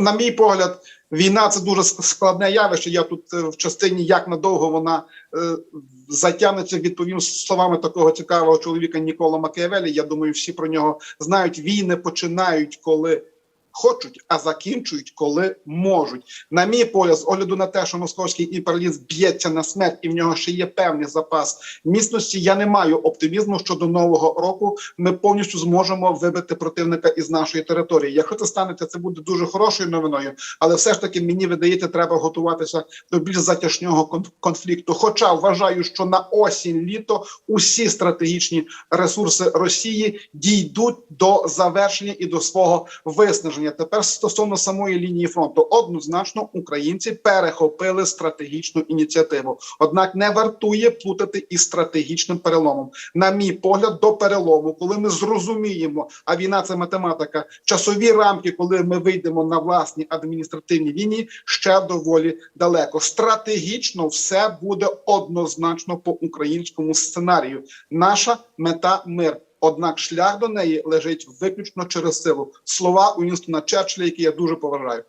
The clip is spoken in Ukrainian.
на мій погляд, війна це дуже складне явище. Я тут е, в частині, як надовго вона е, затягнеться, відповім словами такого цікавого чоловіка Нікола Макіавелі. Я думаю, всі про нього знають. Війни починають, коли хочуть, а закінчують, коли можуть. На мій погляд, з огляду на те, що московський імперіалізм б'ється на смерть, і в нього ще є певний запас міцності. Я не маю оптимізму, що до нового року ми повністю зможемо вибити противника із нашої території. Якщо це станеться, це буде дуже хорошою новиною, але все ж таки мені видається, треба готуватися до більш затяжнього кон- конфлікту. Хоча вважаю, що на осінь літо усі стратегічні ресурси Росії дійдуть до завершення і до свого виснаження. Тепер стосовно самої лінії фронту, однозначно українці перехопили стратегічну ініціативу. Однак не вартує плутати із стратегічним переломом. На мій погляд, до перелому, коли ми зрозуміємо, а війна це математика, часові рамки, коли ми вийдемо на власні адміністративні лінії, ще доволі далеко. Стратегічно все буде однозначно по українському сценарію. Наша мета мир. Однак шлях до неї лежить виключно через силу. Слова Уінстона Черчилля, які я дуже поважаю.